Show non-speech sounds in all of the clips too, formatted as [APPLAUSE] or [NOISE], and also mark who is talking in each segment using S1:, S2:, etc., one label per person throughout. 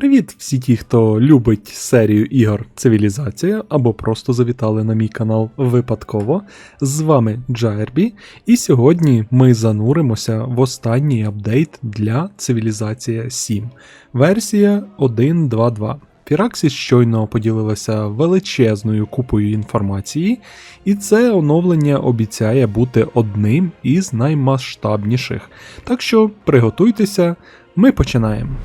S1: Привіт всі ті, хто любить серію ігор Цивілізація або просто завітали на мій канал випадково. З вами Джайрбі, і сьогодні ми зануримося в останній апдейт для Цивілізація 7, версія 1.2.2. Фіраксіс щойно поділилася величезною купою інформації, і це оновлення обіцяє бути одним із наймасштабніших. Так що приготуйтеся, ми починаємо.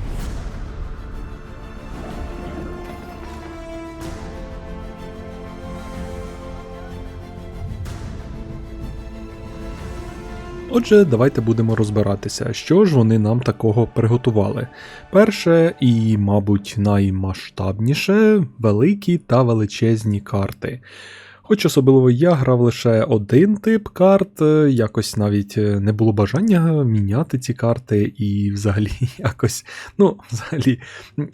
S1: Отже, давайте будемо розбиратися, що ж вони нам такого приготували. Перше і, мабуть, наймасштабніше великі та величезні карти. Хоч особливо я грав лише один тип карт, е, якось навіть е, не було бажання міняти ці карти, і взагалі [LAUGHS] якось, ну, взагалі,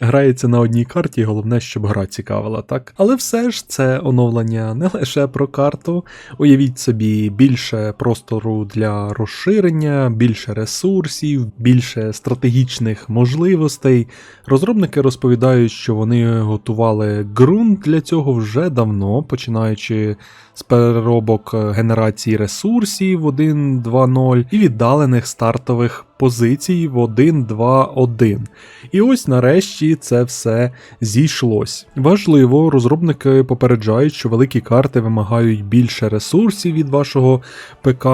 S1: грається на одній карті, головне, щоб гра цікавила, так? Але все ж це оновлення не лише про карту. Уявіть собі, більше простору для розширення, більше ресурсів, більше стратегічних можливостей. Розробники розповідають, що вони готували ґрунт для цього вже давно, починаючи з переробок е, генерації ресурсів в 1.2.0 і віддалених стартових позицій в 1.2.1. І ось нарешті це все зійшлось. Важливо, розробники попереджають, що великі карти вимагають більше ресурсів від вашого ПК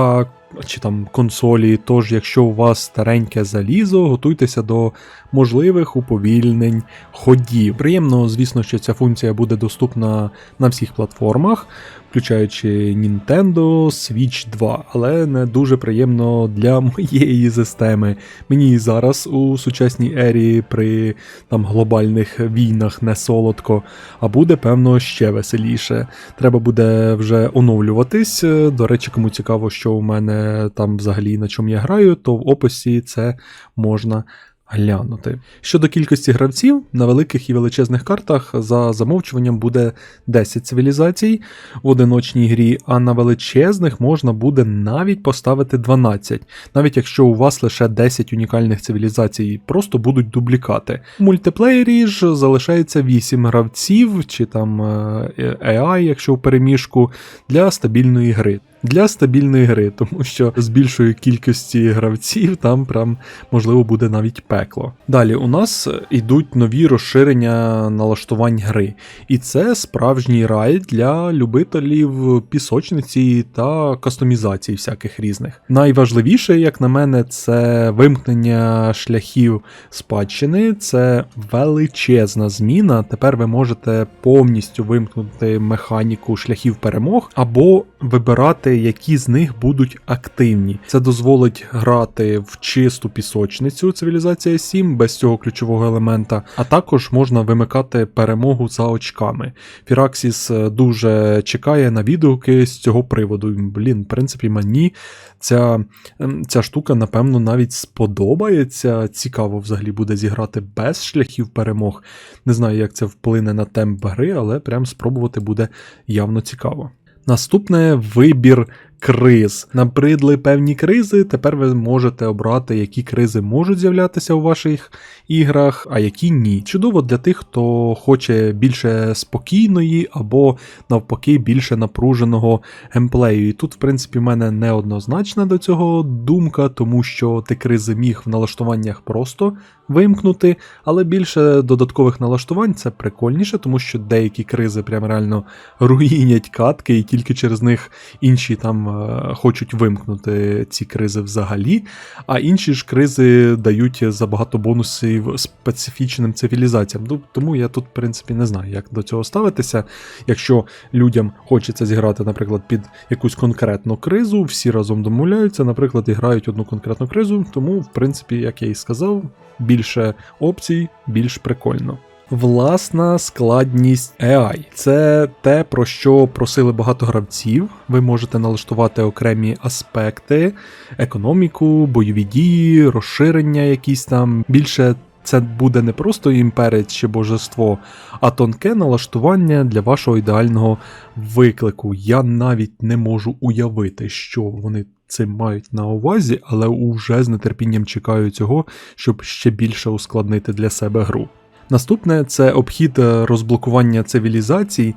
S1: чи там консолі. Тож, якщо у вас стареньке залізо, готуйтеся до можливих уповільнень ходів. Приємно, звісно, що ця функція буде доступна на всіх платформах, включаючи Nintendo, Switch 2, але не дуже приємно для [LAUGHS] моєї системи. Мені зараз у сучасній ері при там глобальних війнах не солодко, а буде, певно, ще веселіше. Треба буде вже оновлюватись. До речі, кому цікаво, що у мене там взагалі на чому я граю, то в описі це можна глянути. Щодо кількості гравців, на великих і величезних картах за замовчуванням буде 10 цивілізацій в одиночній грі, а на величезних можна буде навіть поставити 12, навіть якщо у вас лише 10 унікальних цивілізацій, просто будуть дублікати. У мультиплеєрі ж залишається 8 гравців чи там е, AI, якщо в переміжку, для стабільної гри для стабільної гри, тому що з більшою кількості гравців там прям можливо буде навіть пекло. Далі у нас йдуть нові розширення налаштувань гри, і це справжній рай для любителів пісочниці та кастомізації всяких різних. Найважливіше, як на мене, це вимкнення шляхів спадщини, це величезна зміна. Тепер ви можете повністю вимкнути механіку шляхів перемог або вибирати вибирати, які з них будуть активні. Це дозволить грати в чисту пісочницю цивілізація 7 без цього ключового елемента, а також можна вимикати перемогу за очками. Фіраксіс е, дуже чекає на відгуки з цього приводу. Блін, в принципі, мені ця, ем, ця штука, напевно, навіть сподобається. Цікаво взагалі буде зіграти без шляхів перемог. Не знаю, як це вплине на темп гри, але прям спробувати буде явно цікаво. Наступне вибір криз. Набридли певні кризи. Тепер ви можете обрати, які кризи можуть з'являтися у ваших іграх, а які ні. Чудово для тих, хто хоче більше спокійної або навпаки більше напруженого геймплею. І тут, в принципі, в мене неоднозначна до цього думка, тому що ти кризи міг в налаштуваннях просто вимкнути, але більше додаткових налаштувань це прикольніше, тому що деякі кризи прям реально [LAUGHS] руїнять катки, і тільки через них інші там е, хочуть вимкнути ці кризи взагалі. А інші ж кризи дають забагато бонусів специфічним цивілізаціям. Тому я тут, в принципі, не знаю, як до цього ставитися. Якщо людям хочеться зіграти, наприклад, під якусь конкретну кризу, всі разом домовляються, наприклад, і грають одну конкретну кризу, тому, в принципі, як я і сказав, більше опцій, більш прикольно. Власна складність AI це те, про що просили багато гравців. Ви можете налаштувати окремі аспекти, економіку, бойові дії, розширення, якісь там. Більше це буде не просто імперець чи божество, а тонке налаштування для вашого ідеального виклику. Я навіть не можу уявити, що вони цим мають на увазі, але уже з нетерпінням чекаю цього, щоб ще більше ускладнити для себе гру. Наступне це обхід е, розблокування цивілізацій.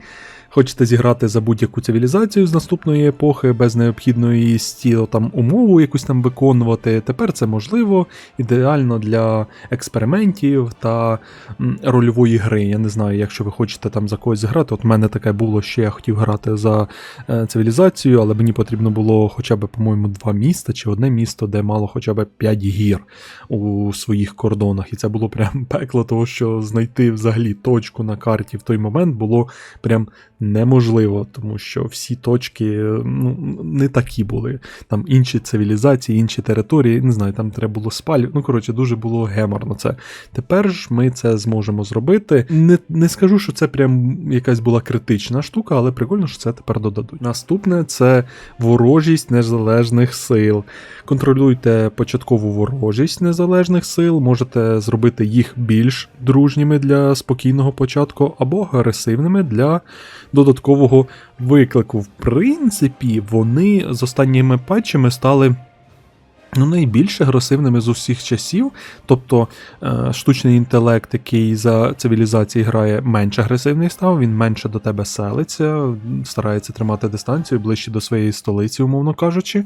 S1: Хочете зіграти за будь-яку цивілізацію з наступної епохи, без необхідної стіло там умову якусь там виконувати. Тепер це можливо, ідеально для експериментів та рольової гри. Я не знаю, якщо ви хочете там за когось грати. От в мене таке було, що я хотів грати за е, цивілізацію, але мені потрібно було хоча б, по-моєму, два міста чи одне місто, де мало хоча б 5 гір у своїх кордонах. І це було прям [LAUGHS] пекло, того що знайти взагалі точку на карті в той момент було прям неможливо, тому що всі точки ну, не такі були. Там інші цивілізації, інші території, не знаю, там треба було спалювати. Ну, коротше, дуже було геморно це. Тепер ж ми це зможемо зробити. Не, не скажу, що це прям якась була критична штука, але прикольно, що це тепер додадуть. Наступне це ворожість незалежних сил. Контролюйте початкову ворожість незалежних сил, можете зробити їх більш дружніми для спокійного початку або агресивними для додаткового виклику. В принципі, вони з останніми патчами стали. Ну, найбільш агресивними з усіх часів, тобто е, штучний інтелект, який за цивілізації грає, менш агресивний став, він менше до тебе селиться, старається тримати дистанцію ближче до своєї столиці, умовно кажучи.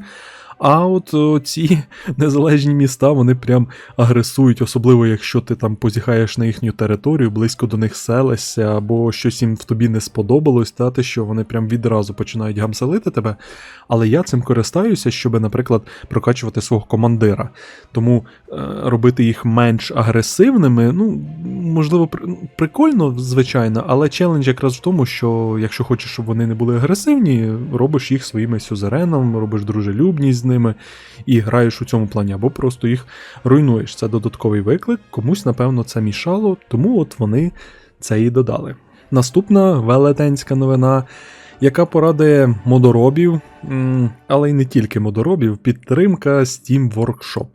S1: А от ці [LAUGHS] незалежні міста вони прям агресують, особливо якщо ти там позіхаєш на їхню територію, близько до них селишся, або щось їм в тобі не сподобалось, та те, що вони прям відразу починають гамселити тебе. Але я цим користаюся, щоб, наприклад, прокачувати свого командира. Тому е, робити їх менш агресивними, ну, можливо, при- прикольно, звичайно, але челендж якраз в тому, що якщо хочеш, щоб вони не були агресивні, робиш їх своїми сюзереном, робиш дружелюбність ними і граєш у цьому плані, або просто їх руйнуєш. Це додатковий виклик, комусь, напевно, це мішало, тому от вони це і додали. Наступна велетенська новина, яка порадує модоробів, але й не тільки модоробів, підтримка Steam Workshop.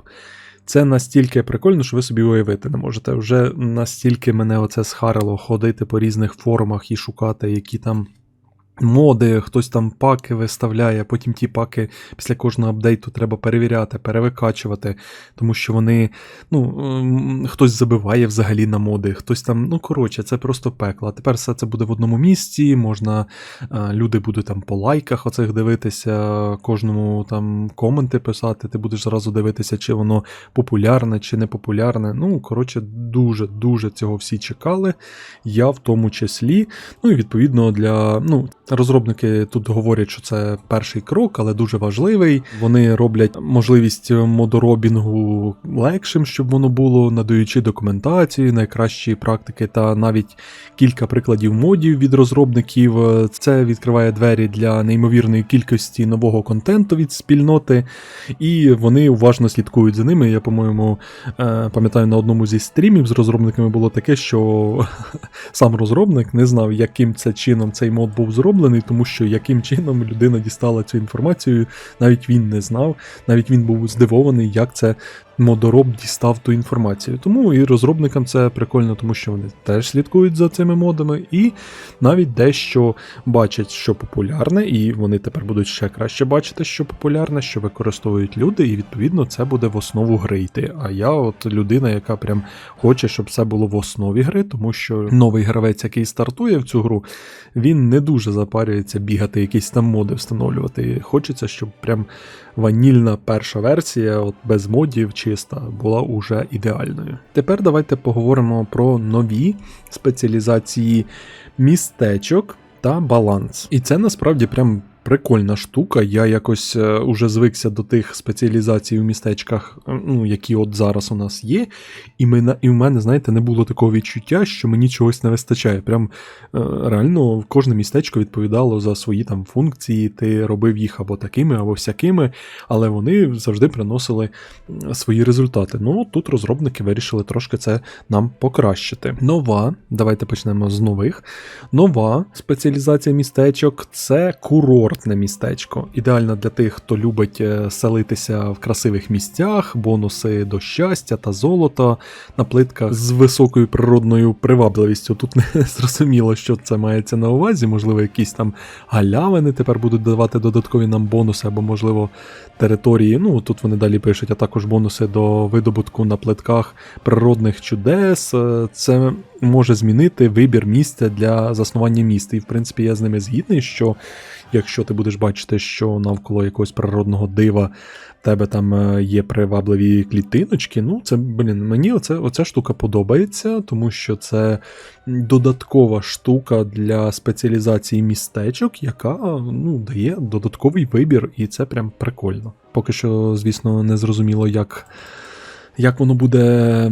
S1: Це настільки прикольно, що ви собі уявити не можете. Вже настільки мене оце схарило ходити по різних форумах і шукати, які там моди, хтось там паки виставляє, потім ті паки після кожного апдейту треба перевіряти, перевикачувати, тому що вони, ну, хтось забиває взагалі на моди, хтось там, ну коротше, це просто пекло. Тепер все це буде в одному місці, можна, е, люди будуть там по лайках оцих дивитися, кожному там коменти писати, ти будеш зразу дивитися, чи воно популярне, чи не популярне. Ну, коротше, дуже-дуже цього всі чекали. Я в тому числі. Ну і відповідно для. ну, Розробники тут говорять, що це перший крок, але дуже важливий. Вони роблять можливість модоробінгу легшим, щоб воно було, надаючи документацію, найкращі практики та навіть кілька прикладів модів від розробників. Це відкриває двері для неймовірної кількості нового контенту від спільноти, і вони уважно слідкують за ними. Я, по-моєму, е, пам'ятаю, на одному зі стрімів з розробниками було таке, що [LAUGHS] сам розробник не знав, яким це чином цей мод був зроблений, тому що яким чином людина дістала цю інформацію, навіть він не знав, навіть він був здивований, як це модороб дістав ту інформацію. Тому і розробникам це прикольно, тому що вони теж слідкують за цими модами, і навіть дещо бачать, що популярне, і вони тепер будуть ще краще бачити, що популярне, що використовують люди, і відповідно це буде в основу гри йти. А я, от людина, яка прям хоче, щоб все було в основі гри, тому що новий гравець, який стартує в цю гру, він не дуже запарюється бігати, якісь там моди встановлювати. Хочеться, щоб прям ванільна перша версія, от без модів чиста, була уже ідеальною. Тепер давайте поговоримо про нові спеціалізації містечок та баланс. І це насправді прям. Прикольна штука, я якось е, уже звикся до тих спеціалізацій у містечках, ну, які от зараз у нас є, і, мене, і в мене, знаєте, не було такого відчуття, що мені чогось не вистачає. Прям е, реально кожне містечко відповідало за свої там функції, ти робив їх або такими, або всякими, але вони завжди приносили свої результати. Ну, тут розробники вирішили трошки це нам покращити. Нова, давайте почнемо з нових. Нова спеціалізація містечок це курорти. Комфортне містечко. Ідеально для тих, хто любить е, селитися в красивих місцях, бонуси до щастя та золота на плитках з високою природною привабливістю. Тут не [LAUGHS] зрозуміло, що це мається на увазі. Можливо, якісь там галявини тепер будуть давати додаткові нам бонуси, або, можливо, території. Ну, тут вони далі пишуть, а також бонуси до видобутку на плитках природних чудес. Е, Це може змінити вибір місця для заснування міста. І, в принципі, я з ними згідний, що якщо ти будеш бачити, що навколо якогось природного дива тебе там е, є привабливі клітиночки, ну це, блін, мені оце, оця штука подобається, тому що це додаткова штука для спеціалізації містечок, яка ну, дає додатковий вибір, і це прям прикольно. Поки що, звісно, не зрозуміло, як. Як воно буде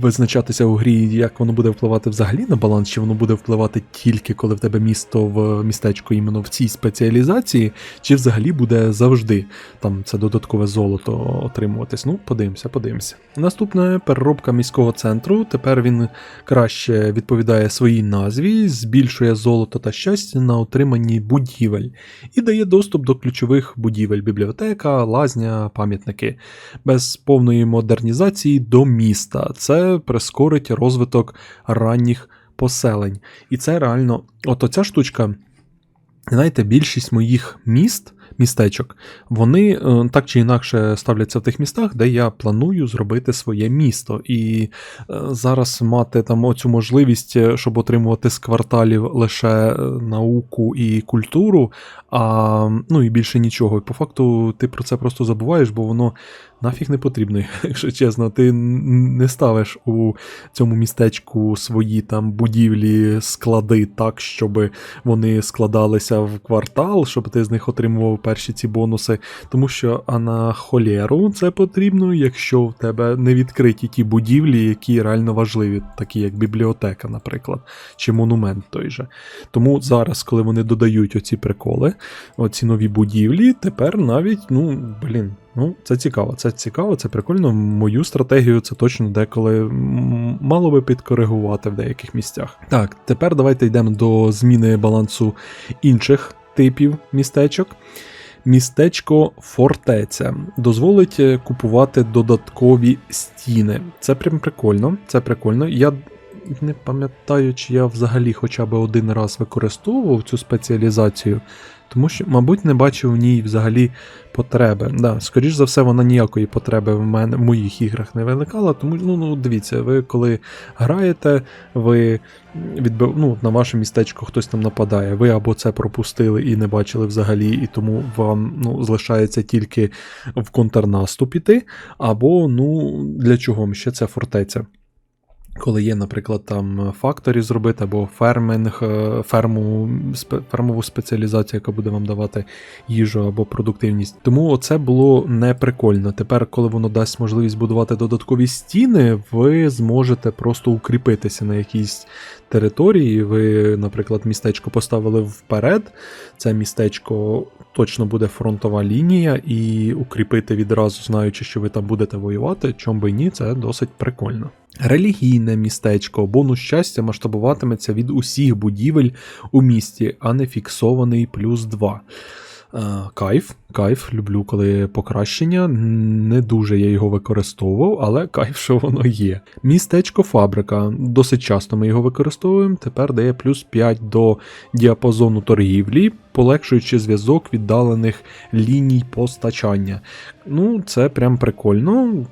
S1: визначатися у грі, як воно буде впливати взагалі на баланс, чи воно буде впливати тільки коли в тебе місто в містечко іменно в цій спеціалізації, чи взагалі буде завжди там це додаткове золото отримуватись. Ну, подивимося, подивимося. Наступне переробка міського центру. Тепер він краще відповідає своїй назві, збільшує золото та щастя на отриманні будівель і дає доступ до ключових будівель: бібліотека, лазня, пам'ятники без повної модернізації до міста. Це прискорить розвиток ранніх поселень. І це реально, от оця штучка. Знаєте, більшість моїх міст, містечок, вони е, так чи інакше ставляться в тих містах, де я планую зробити своє місто. І е, зараз мати там оцю можливість, е, щоб отримувати з кварталів лише науку і культуру, а ну і більше нічого. І по факту ти про це просто забуваєш, бо воно нафіг не потрібно, [LAUGHS] якщо чесно. Ти не ставиш у цьому містечку свої там будівлі, склади так, щоб вони складалися в квартал, щоб ти з них отримував перші ці бонуси. Тому що а на холєру це потрібно, якщо в тебе не відкриті ті будівлі, які реально важливі, такі як бібліотека, наприклад, чи монумент той же. Тому зараз, коли вони додають оці приколи, оці нові будівлі, тепер навіть, ну, блін. Ну, це цікаво, це цікаво, це прикольно. Мою стратегію це точно деколи мало би підкоригувати в деяких місцях. Так, тепер давайте йдемо до зміни балансу інших типів містечок. Містечко фортеця дозволить е, купувати додаткові стіни. Це прям прикольно. Це прикольно. Я не пам'ятаю, чи я взагалі хоча б один раз використовував цю спеціалізацію, тому що, мабуть, не бачив в ній взагалі потреби. Да, скоріш за все, вона ніякої потреби в мене в моїх іграх не виникала. Тому ну, ну дивіться, ви коли граєте, ви відбив, ну, на ваше містечко хтось там нападає. Ви або це пропустили і не бачили взагалі, і тому вам ну, залишається тільки в контрнаступ іти, або ну для чого ще це фортеця. Коли є, наприклад, там факторі зробити, або ферминг, е, ферму, фермову спеціалізацію, яка буде вам давати їжу або продуктивність. Тому це було не прикольно. Тепер, коли воно дасть можливість будувати додаткові стіни, ви зможете просто укріпитися на якійсь території. Ви, наприклад, містечко поставили вперед. Це містечко точно буде фронтова лінія, і укріпити відразу, знаючи, що ви там будете воювати, чом би ні, це досить прикольно. Релігійне містечко, бонус щастя масштабуватиметься від усіх будівель у місті, а не фіксований плюс 2. Е, Кайф, кайф, люблю, коли покращення. Не дуже я його використовував, але кайф, що воно є. Містечко фабрика. Досить часто ми його використовуємо. Тепер дає плюс 5 до діапазону торгівлі, полегшуючи зв'язок віддалених ліній постачання. Ну, це прям прикольно.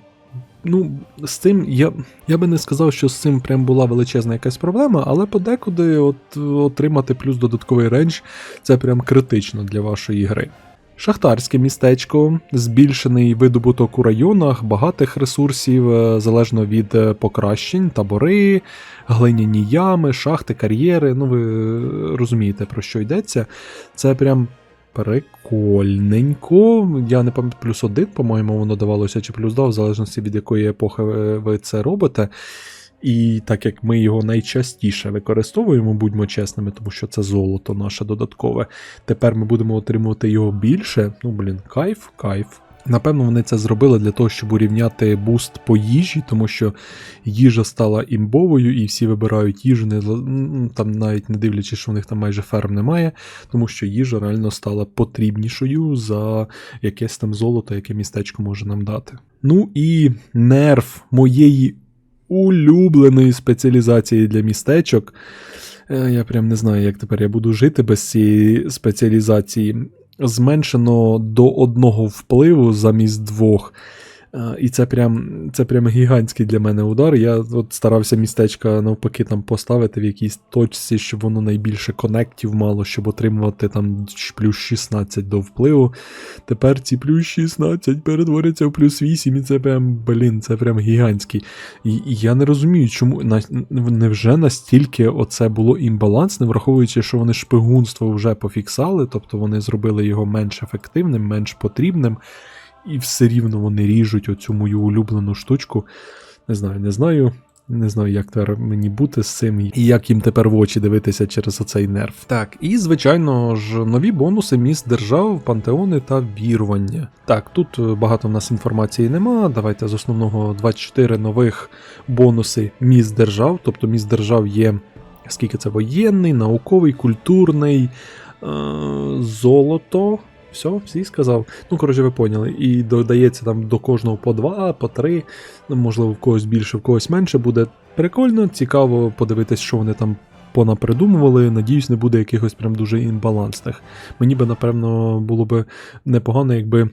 S1: Ну, з цим я, я би не сказав, що з цим прям була величезна якась проблема, але подекуди от, отримати плюс додатковий рейндж це прям критично для вашої гри. Шахтарське містечко, збільшений видобуток у районах, багатих ресурсів е, залежно від е, покращень, табори, глиняні ями, шахти, кар'єри. Ну, ви е, розумієте, про що йдеться. Це прям прикольненько. Я не пам'ятаю, плюс один, по-моєму, воно давалося, чи плюс два, в залежності від якої епохи ви ви це робите. І так як ми його найчастіше використовуємо, будьмо чесними, тому що це золото наше додаткове. Тепер ми будемо отримувати його більше. Ну, блін, кайф, кайф. Напевно, вони це зробили для того, щоб урівняти буст по їжі, тому що їжа стала імбовою, і всі вибирають їжу, не там навіть не дивлячись, що в них там майже ферм немає, тому що їжа реально стала потрібнішою за якесь там золото, яке містечко може нам дати. Ну і нерв моєї улюбленої спеціалізації для містечок. Е, Я прям не знаю, як тепер я буду жити без цієї спеціалізації. Зменшено до одного впливу замість двох. Е, І це прям, це прям гігантський для мене удар. Я от старався містечка навпаки там поставити в якійсь точці, щоб воно найбільше конектів мало, щоб отримувати там плюс 16 до впливу. Тепер ці плюс 16 перетворяться в плюс 8, і це прям, блін, це прям гігантський. І, і я не розумію, чому на, невже настільки оце було імбалансне, враховуючи, що вони шпигунство вже пофіксали, тобто вони зробили його менш ефективним, менш потрібним, і все рівно вони ріжуть оцю мою улюблену штучку. Не знаю, не знаю. Не знаю, як тепер мені бути з цим, і як їм тепер в очі дивитися через оцей нерв. Так, і звичайно ж, нові бонуси міст держав, пантеони та вірування. Так, тут е, багато в нас інформації нема. Давайте з основного 24 нових бонуси міст держав. Тобто міст держав є скільки це воєнний, науковий, культурний, е- золото. Все, всі сказав. Ну, коротше, ви поняли. І додається там до кожного по два, по три. Ну, можливо, в когось більше, в когось менше. Буде прикольно, цікаво подивитись, що вони там понапридумували. Надіюсь, не буде якихось прям дуже імбалансних. Мені би, напевно, було б непогано, якби.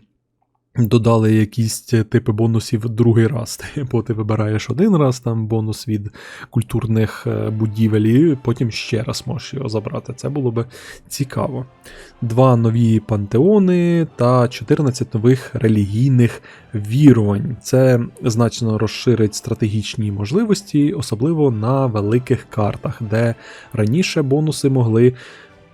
S1: Додали якісь типи бонусів другий раз. [LAUGHS] Бо ти вибираєш один раз там бонус від культурних е, будівель, і потім ще раз можеш його забрати. Це було би цікаво. Два нові пантеони та 14 нових релігійних вірувань. Це значно розширить стратегічні можливості, особливо на великих картах, де раніше бонуси могли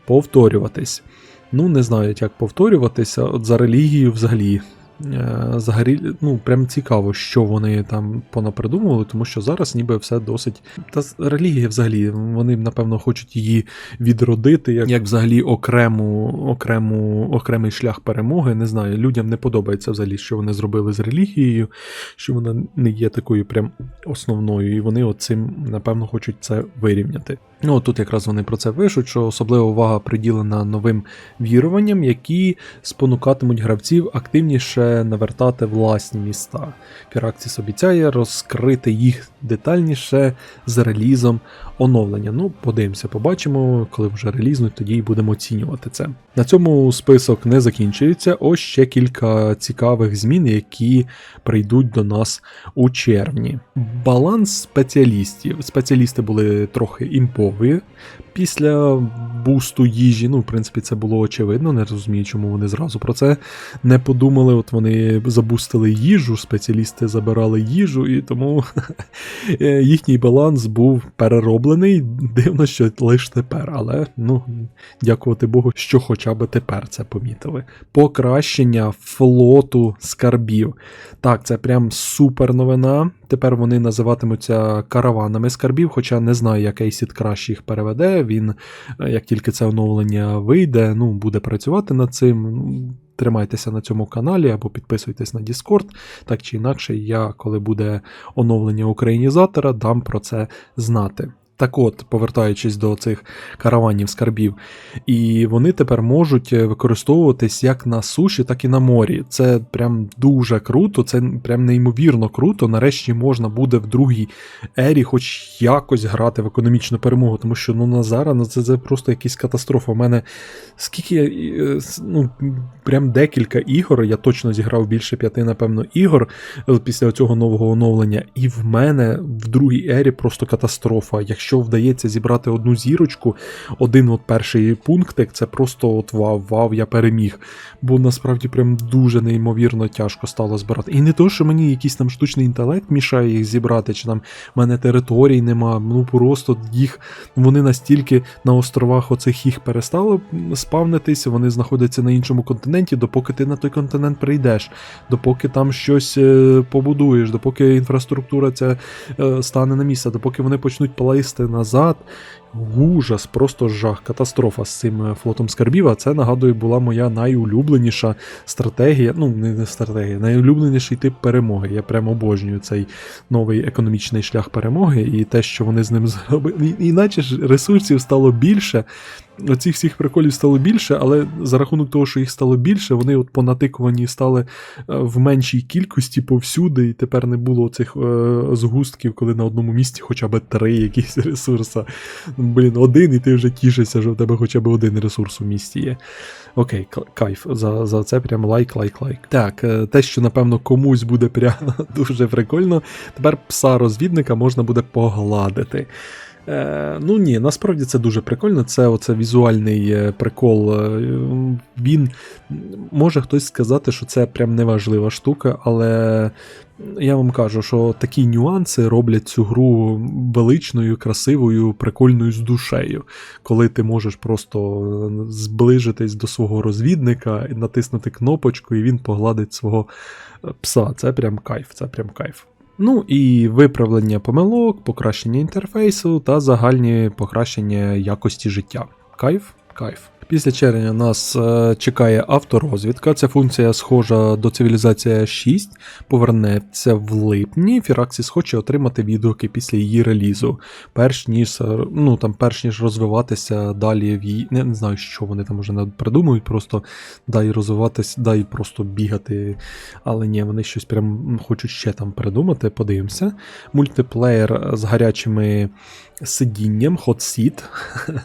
S1: повторюватись. Ну, не знаю, як повторюватися. От за релігію взагалі. Е, Взагалі, ну, прям цікаво, що вони там понапридумували, тому що зараз ніби все досить. Та релігія взагалі, вони, напевно, хочуть її відродити, як, як взагалі окрему, окрему, окремий шлях перемоги. Не знаю, людям не подобається взагалі, що вони зробили з релігією, що вона не є такою прям основною, і вони оцим, напевно, хочуть це вирівняти. Ну, тут якраз вони про це пишуть, що особлива увага приділена новим віруванням, які спонукатимуть гравців активніше навертати власні міста. Фіракціс обіцяє розкрити їх детальніше з релізом оновлення. Ну, подивимося, побачимо, коли вже релізнуть, тоді й будемо оцінювати це. На цьому список не закінчується. Ось ще кілька цікавих змін, які прийдуть до нас у червні. Баланс спеціалістів. Спеціалісти були трохи імпові після бусту їжі. Ну, в принципі, це було очевидно. Не розумію, чому вони зразу про це не подумали. От вони забустили їжу, спеціалісти забирали їжу, і тому [LAUGHS] їхній баланс був перероблений. Дивно, що лише тепер, але ну, дякувати Богу, що хоча б тепер це помітили. Покращення флоту скарбів. Так, це прям супер новина. Тепер вони називатимуться караванами скарбів, хоча не знаю, як Acid краще їх переведе. Він, е, як тільки це оновлення вийде, ну, буде працювати над цим. Тримайтеся на цьому каналі або підписуйтесь на Discord. Так чи інакше, я, коли буде оновлення українізатора, дам про це знати. Так от, повертаючись до цих караванів скарбів, і вони тепер можуть е, використовуватись як на суші, так і на морі. Це прям дуже круто, це прям неймовірно круто. Нарешті можна буде в другій ері, хоч якось грати в економічну перемогу, тому що ну на зараз ну, це, це просто якась катастрофа. У мене скільки е, ну, прям декілька ігор. Я точно зіграв більше п'яти, напевно, ігор е, після цього нового оновлення. І в мене в другій ері просто катастрофа. Вдається зібрати одну зірочку, один от перший пунктик, це просто от вау, вау, я переміг. Бо насправді прям дуже неймовірно тяжко стало збирати. І не то, що мені якийсь там штучний інтелект мішає їх зібрати, чи там в мене територій нема. Ну просто їх вони настільки на островах оцих їх перестало спавнитися, вони знаходяться на іншому континенті, допоки ти на той континент прийдеш, допоки там щось е, побудуєш, допоки інфраструктура ця е, стане на місце, допоки вони почнуть плейстати назад. Ужас, просто жах, катастрофа з цим е, флотом скарбів. А це нагадую була моя найулюбленіша стратегія. Ну, не стратегія, найулюбленіший тип перемоги. Я прямо обожнюю цей новий економічний шлях перемоги і те, що вони з ним зробили. Іначе ж ресурсів стало більше. Оцих всіх приколів стало більше, але за рахунок того, що їх стало більше, вони от понатикувані стали е, в меншій кількості повсюди, і тепер не було цих е, згустків, коли на одному місці хоча б три якісь ресурси. Блін, один, і ти вже тішишся, що в тебе хоча б один ресурс у місті є. Окей, кайф. За, за це прям лайк, лайк, лайк. Так, е, те, що напевно комусь буде прям [LAUGHS] дуже прикольно, тепер пса розвідника можна буде погладити. Е, ну ні, насправді це дуже прикольно. Це оце візуальний е, прикол. Е, Він може хтось сказати, що це прям неважлива штука, але я вам кажу, що такі нюанси роблять цю гру величною, красивою, прикольною з душею. Коли ти можеш просто зближитись до свого розвідника і натиснути кнопочку, і він погладить свого пса. Це прям кайф, це прям кайф. Ну і виправлення помилок, покращення інтерфейсу та загальні покращення якості життя. Кайф, кайф. Після червня нас е, чекає авторозвідка. Ця функція схожа до цивілізація 6, повернеться в липні. Firaxis хоче отримати відгуки після її релізу, перш ніж, е, ну, там, перш ніж розвиватися далі в її. Не, не знаю, що вони там не придумують, просто дай розвиватись, дай просто бігати. Але ні, вони щось прям хочуть ще там придумати, подивимося. Мультиплеєр з гарячими сидінням, hot seat. [LAUGHS]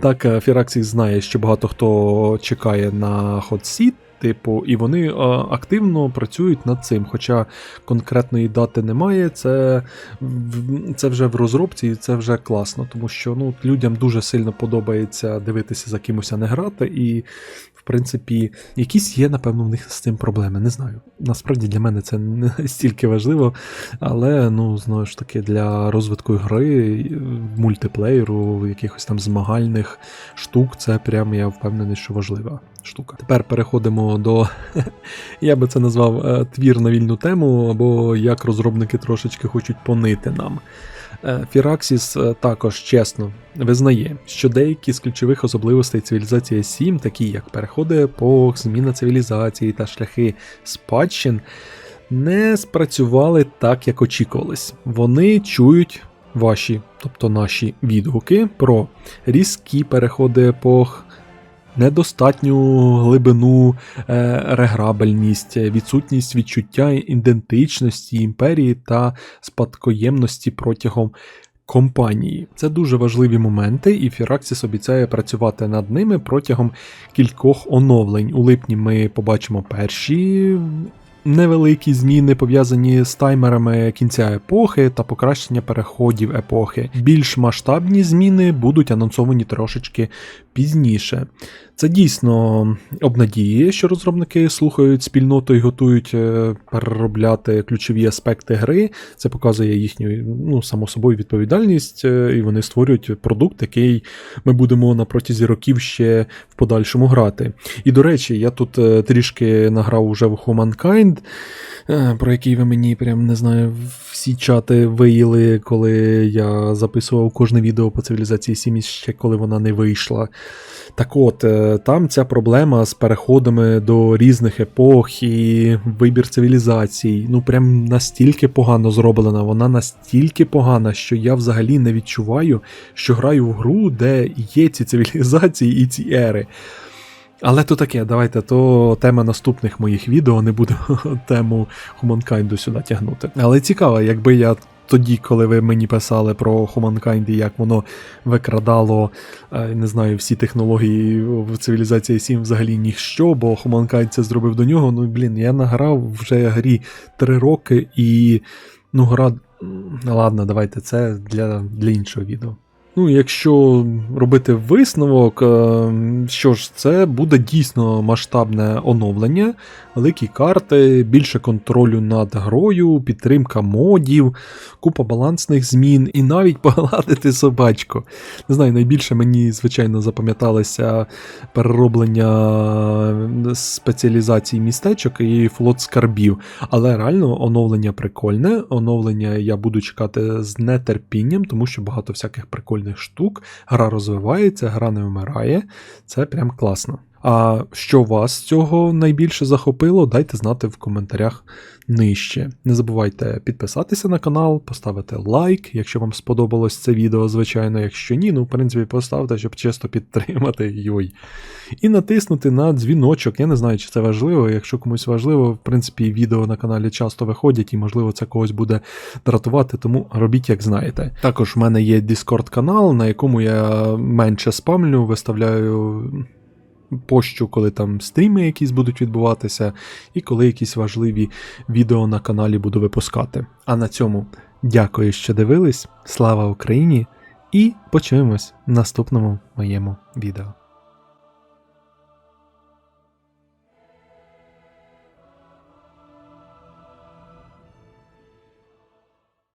S1: Так, е, знає, що багато хто чекає на hot seat, Типу, і вони е, активно працюють над цим. Хоча конкретної дати немає, це, це вже в розробці, і це вже класно, тому що ну, людям дуже сильно подобається дивитися за кимось, а не грати. І, принципі, якісь є, напевно, в них з цим проблеми. Не знаю. Насправді для мене це не стільки важливо, але ну, знову ж таки, для розвитку гри, мультиплеєру, якихось там змагальних штук, це прям я впевнений, що важлива штука. Тепер переходимо до, [LAUGHS] я би це назвав е, твір на вільну тему, або як розробники трошечки хочуть понити нам. Е, Firaxis е, також чесно визнає, що деякі з ключових особливостей цивілізації 7, такі як переходи епох, зміна цивілізації та шляхи спадщин, не спрацювали так, як очікувалось. Вони чують ваші, тобто наші відгуки про різкі переходи епох, недостатню глибину, е, реграбельність, відсутність відчуття ідентичності імперії та спадкоємності протягом компанії. Це дуже важливі моменти, і Firaxis обіцяє працювати над ними протягом кількох оновлень. У липні ми побачимо перші. Невеликі зміни пов'язані з таймерами кінця епохи та покращення переходів епохи. Більш масштабні зміни будуть анонсовані трошечки пізніше. Це дійсно обнадіює, що розробники слухають спільноту і готують е, переробляти ключові аспекти гри. Це показує їхню, ну, само собою, відповідальність, е, і вони створюють продукт, який ми будемо на протязі років ще в подальшому грати. І до речі, я тут е, трішки награв уже в Humankind, про який ви мені прям не знаю, всі чати виїли, коли я записував кожне відео по цивілізації 7 ще коли вона не вийшла. Так от, там ця проблема з переходами до різних епох і вибір цивілізацій, ну прям настільки погано зроблена, вона настільки погана, що я взагалі не відчуваю, що граю в гру, де є ці цивілізації і ці ери. Але то таке, давайте, то тема наступних моїх відео, не буду [LAUGHS] тему Humankind сюди тягнути. Але цікаво, якби я тоді, коли ви мені писали про Humankind і як воно викрадало, е, не знаю, всі технології в цивілізації 7 взагалі ніщо, бо Humankind це зробив до нього. Ну, блін, я награв вже грі 3 роки і. Ну, гра. Ладно, давайте це для, для іншого відео. Ну, якщо робити висновок, е, що ж, це буде дійсно масштабне оновлення, великі карти, більше контролю над грою, підтримка модів, купа балансних змін і навіть [LAUGHS] погладити собачку. Не знаю, найбільше мені, звичайно, запам'яталося перероблення спеціалізації містечок і флот скарбів. Але реально оновлення прикольне. Оновлення я буду чекати з нетерпінням, тому що багато всяких прикольних штук. Гра розвивається, гра не вмирає. Це прям класно. А що вас цього найбільше захопило, дайте знати в коментарях нижче. Не забувайте підписатися на канал, поставити лайк, якщо вам сподобалось це відео, звичайно. Якщо ні, ну в принципі поставте, щоб чисто підтримати йой. І натиснути на дзвіночок. Я не знаю, чи це важливо. Якщо комусь важливо, в принципі, відео на каналі часто виходять, і можливо це когось буде дратувати, тому робіть, як знаєте. Також в мене є Discord канал, на якому я менше спамлю, виставляю пощу, коли там стріми якісь будуть відбуватися, і коли якісь важливі відео на каналі буду випускати. А на цьому дякую, що дивились. Слава Україні! І почуємось в наступному моєму відео.